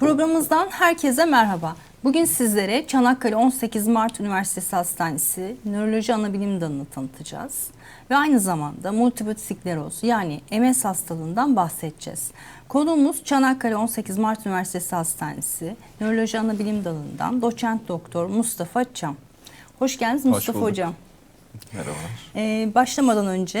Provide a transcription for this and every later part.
Programımızdan herkese merhaba. Bugün sizlere Çanakkale 18 Mart Üniversitesi Hastanesi Nöroloji Anabilim Dalı'nı tanıtacağız. Ve aynı zamanda multiple skleroz yani MS hastalığından bahsedeceğiz. Konuğumuz Çanakkale 18 Mart Üniversitesi Hastanesi Nöroloji Anabilim Dalı'ndan doçent doktor Mustafa Çam. Hoş geldiniz Hoş Mustafa bulduk. Hocam. Merhabalar. Ee, başlamadan önce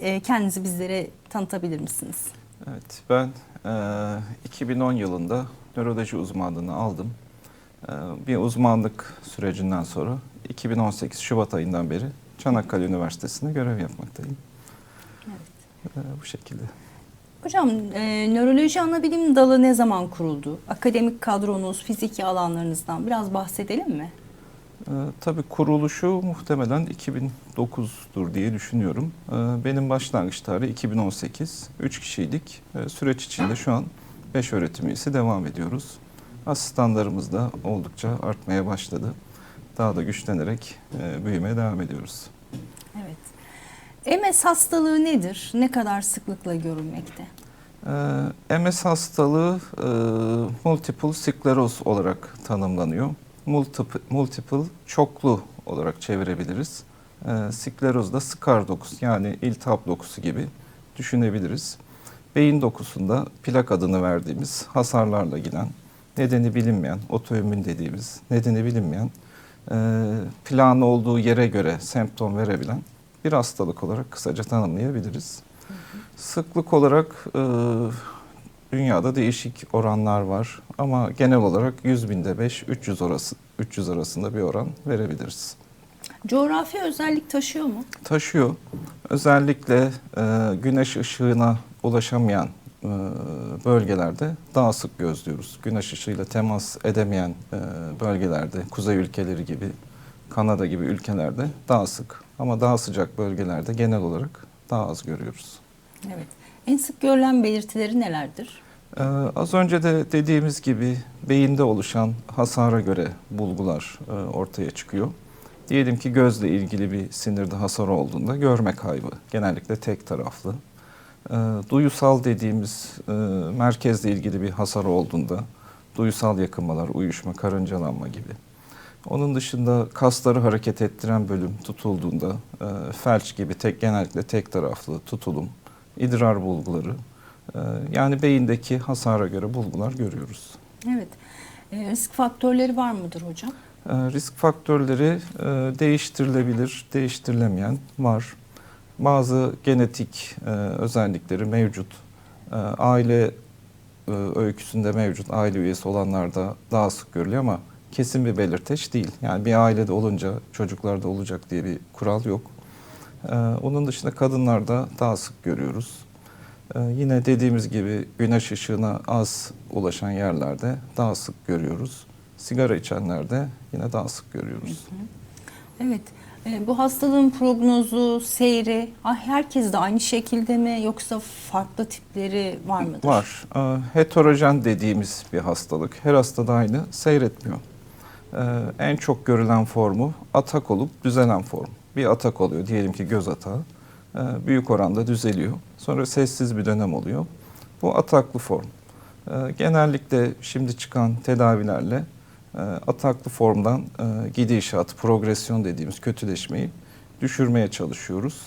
e, kendinizi bizlere tanıtabilir misiniz? Evet, ben e, 2010 yılında nöroloji uzmanlığını aldım. E, bir uzmanlık sürecinden sonra 2018 Şubat ayından beri Çanakkale Üniversitesi'nde görev yapmaktayım. E, bu şekilde. Hocam, e, nöroloji anabilim dalı ne zaman kuruldu? Akademik kadronuz, fiziki alanlarınızdan biraz bahsedelim mi? E, tabii kuruluşu muhtemelen 2009'dur diye düşünüyorum. E, benim başlangıç tarihi 2018. 3 kişiydik. E, süreç içinde şu an 5 öğretim üyesi devam ediyoruz. Asistanlarımız da oldukça artmaya başladı. Daha da güçlenerek e, büyümeye devam ediyoruz. Evet. MS hastalığı nedir? Ne kadar sıklıkla görülmekte? E, MS hastalığı e, multiple skleroz olarak tanımlanıyor. Multiple, multiple çoklu olarak çevirebiliriz. E, skleroz da skar dokusu yani iltihap dokusu gibi düşünebiliriz. Beyin dokusunda plak adını verdiğimiz hasarlarla giden, nedeni bilinmeyen, otoimmün dediğimiz, nedeni bilinmeyen, e, plağın olduğu yere göre semptom verebilen bir hastalık olarak kısaca tanımlayabiliriz. Sıklık olarak e, dünyada değişik oranlar var ama genel olarak 100 binde 5, 300 arası 300 arasında bir oran verebiliriz. Coğrafi özellik taşıyor mu? Taşıyor. Özellikle e, güneş ışığına ulaşamayan e, bölgelerde daha sık gözlüyoruz. Güneş ışığıyla temas edemeyen e, bölgelerde, kuzey ülkeleri gibi, Kanada gibi ülkelerde daha sık. Ama daha sıcak bölgelerde genel olarak daha az görüyoruz. Evet. En sık görülen belirtileri nelerdir? Ee, az önce de dediğimiz gibi beyinde oluşan hasara göre bulgular e, ortaya çıkıyor. Diyelim ki gözle ilgili bir sinirde hasar olduğunda görme kaybı genellikle tek taraflı. Ee, duyusal dediğimiz e, merkezle ilgili bir hasar olduğunda duyusal yakınmalar, uyuşma, karıncalanma gibi. Onun dışında kasları hareket ettiren bölüm tutulduğunda e, felç gibi tek genellikle tek taraflı tutulum, idrar bulguları, ee, Yani beyindeki hasara göre bulgular görüyoruz. Evet. E, risk faktörleri var mıdır hocam? Ee, Risk faktörleri e, değiştirilebilir, değiştirilemeyen var. Bazı genetik e, özellikleri mevcut. Ee, Aile e, öyküsünde mevcut, aile üyesi olanlarda daha sık görülüyor ama kesin bir belirteç değil. Yani bir ailede olunca çocuklarda olacak diye bir kural yok. Ee, Onun dışında kadınlarda daha sık görüyoruz. Ee, Yine dediğimiz gibi güneş ışığına az ulaşan yerlerde daha sık görüyoruz. Sigara içenlerde yine daha sık görüyoruz. Evet. E, bu hastalığın prognozu, seyri herkes de aynı şekilde mi yoksa farklı tipleri var mıdır? Var. Ee, Heterojen dediğimiz bir hastalık. Her hastada aynı seyretmiyor. Ee, En çok görülen formu atak olup düzelen form. Bir atak oluyor. Diyelim ki göz atağı. Büyük oranda düzeliyor. Sonra sessiz bir dönem oluyor. Bu ataklı form. Genellikle şimdi çıkan tedavilerle e, ataklı formdan e, gidişat, progresyon dediğimiz kötüleşmeyi düşürmeye çalışıyoruz.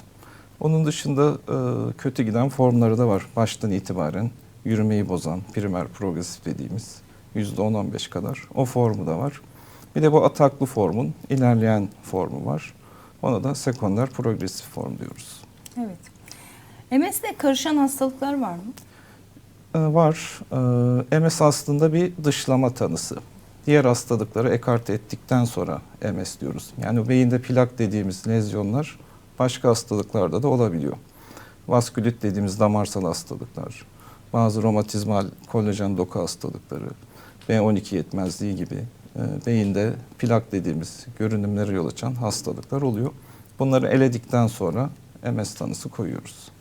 Onun dışında e, kötü giden formları da var. Baştan itibaren yürümeyi bozan, primer progresif dediğimiz %10-15 kadar o formu da var. Bir de bu ataklı formun ilerleyen formu var. Ona da sekonder progresif form diyoruz. Evet. MS'le karışan hastalıklar var mı? Ee, Var. Ee, MS aslında bir dışlama tanısı. Diğer hastalıkları ekarte ettikten sonra MS diyoruz. Yani beyinde plak dediğimiz lezyonlar başka hastalıklarda da olabiliyor. Vaskülit dediğimiz damarsal hastalıklar, bazı romatizmal kolajen doku hastalıkları, B12 yetmezliği gibi e, beyinde plak dediğimiz görünümlere yol açan hastalıklar oluyor. Bunları eledikten sonra MS tanısı koyuyoruz.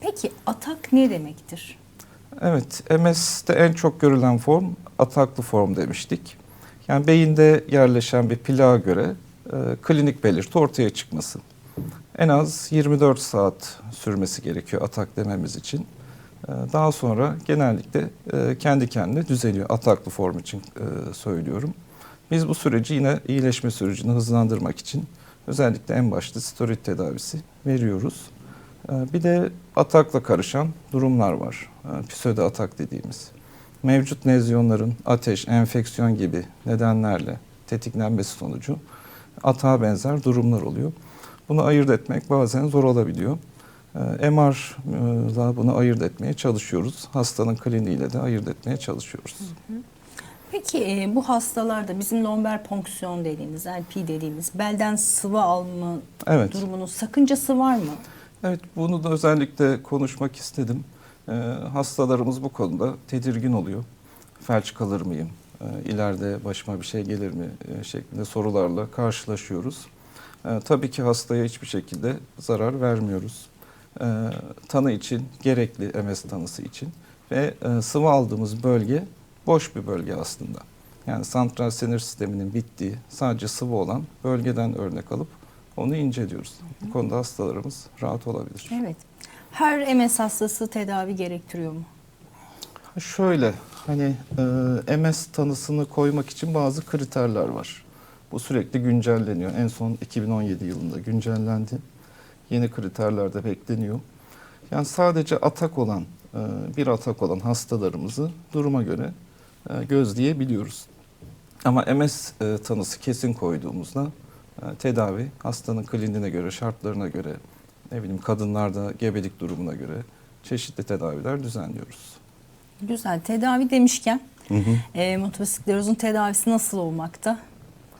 Peki atak ne demektir? Evet, MS'de en çok görülen form ataklı form demiştik. Yani beyinde yerleşen bir plağa göre e, klinik belirti ortaya çıkması. En az 24 saat sürmesi gerekiyor atak dememiz için. Ee, Daha sonra genellikle e, kendi kendine düzeliyor. Ataklı form için e, söylüyorum. Biz bu süreci yine iyileşme sürecini hızlandırmak için özellikle en başta steroid tedavisi veriyoruz. Ee, Bir de atakla karışan durumlar var. Ee, Pseudo atak dediğimiz. Mevcut lezyonların ateş, enfeksiyon gibi nedenlerle tetiklenmesi sonucu atağa benzer durumlar oluyor. Bunu ayırt etmek bazen zor olabiliyor. Ee, MR'la bunu ayırt etmeye çalışıyoruz. Hastanın kliniğiyle de ayırt etmeye çalışıyoruz. Peki e, bu hastalarda bizim lomber ponksiyon dediğimiz, LP dediğimiz belden sıvı alma Evet. durumunun sakıncası var mı? Evet, bunu da özellikle konuşmak istedim. Ee, hastalarımız bu konuda tedirgin oluyor. Felç kalır mıyım? Ee, ileride başıma bir şey gelir mi? Ee, şeklinde sorularla karşılaşıyoruz. Ee, tabii ki hastaya hiçbir şekilde zarar vermiyoruz. Ee, tanı için, gerekli MS tanısı için ve e, sıvı aldığımız bölge boş bir bölge aslında. Yani santral sinir sisteminin bittiği, sadece sıvı olan bölgeden örnek alıp onu inceliyoruz. Bu konuda hastalarımız rahat olabilir. Evet. Her MS hastası tedavi gerektiriyor mu? Şöyle hani e, MS tanısını koymak için bazı kriterler var. Bu sürekli güncelleniyor. En son 2017 yılında güncellendi. Yeni kriterler de bekleniyor. Yani sadece atak olan, e, bir atak olan hastalarımızı duruma göre e, gözleyebiliyoruz. Ama MS e, tanısı kesin koyduğumuzda e, tedavi hastanın kliniğine göre, şartlarına göre, ne bileyim kadınlarda gebelik durumuna göre çeşitli tedaviler düzenliyoruz. Güzel. Tedavi demişken e, motosiklerozun tedavisi nasıl olmakta?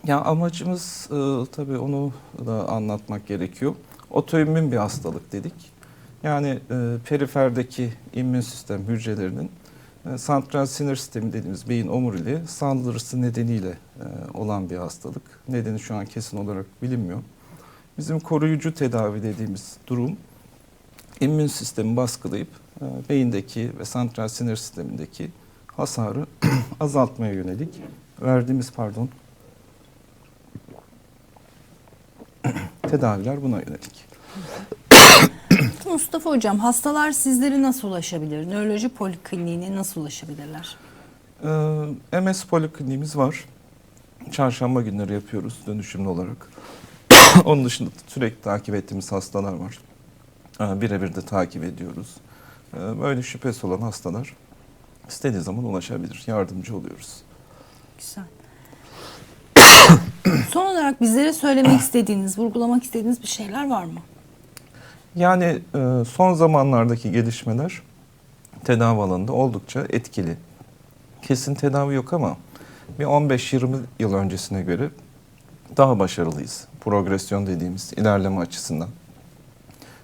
Ya amacımız e, tabii onu da anlatmak gerekiyor. Otoimmün bir hastalık dedik. Yani e, periferdeki immün sistem hücrelerinin e, santral sinir sistemi dediğimiz beyin omuriliğe saldırısı nedeniyle e, olan bir hastalık. Nedeni şu an kesin olarak bilinmiyor. Bizim koruyucu tedavi dediğimiz durum immün sistemi baskılayıp e, beyindeki ve santral sinir sistemindeki hasarı azaltmaya yönelik verdiğimiz pardon tedaviler buna yönelik. Mustafa Hocam hastalar sizlere nasıl ulaşabilir? Nöroloji polikliniğine nasıl ulaşabilirler? Ee, MS polikliniğimiz var. Çarşamba günleri yapıyoruz dönüşümlü olarak. Onun dışında sürekli takip ettiğimiz hastalar var. Ee, birebir de takip ediyoruz. Ee, böyle şüphesi olan hastalar istediği zaman ulaşabilir. Yardımcı oluyoruz. Güzel. Son olarak bizlere söylemek istediğiniz, vurgulamak istediğiniz bir şeyler var mı? Yani e, son zamanlardaki gelişmeler tedavi alanında oldukça etkili. Kesin tedavi yok ama bir 15-20 yıl öncesine göre daha başarılıyız. Progresyon dediğimiz ilerleme açısından.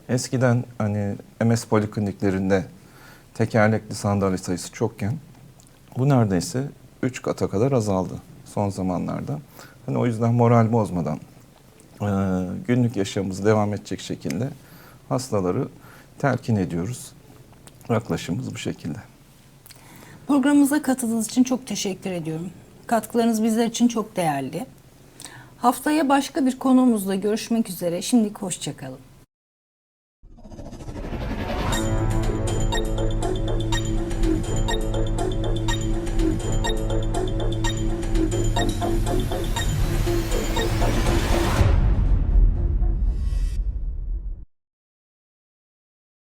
Eskiden hani MS polikliniklerinde tekerlekli sandalye sayısı çokken bu neredeyse 3 kata kadar azaldı son zamanlarda. Hani o yüzden moral bozmadan günlük yaşamımız devam edecek şekilde hastaları telkin ediyoruz. Yaklaşımımız bu şekilde. Programımıza katıldığınız için çok teşekkür ediyorum. Katkılarınız bizler için çok değerli. Haftaya başka bir konuğumuzla görüşmek üzere. Şimdilik hoşçakalın.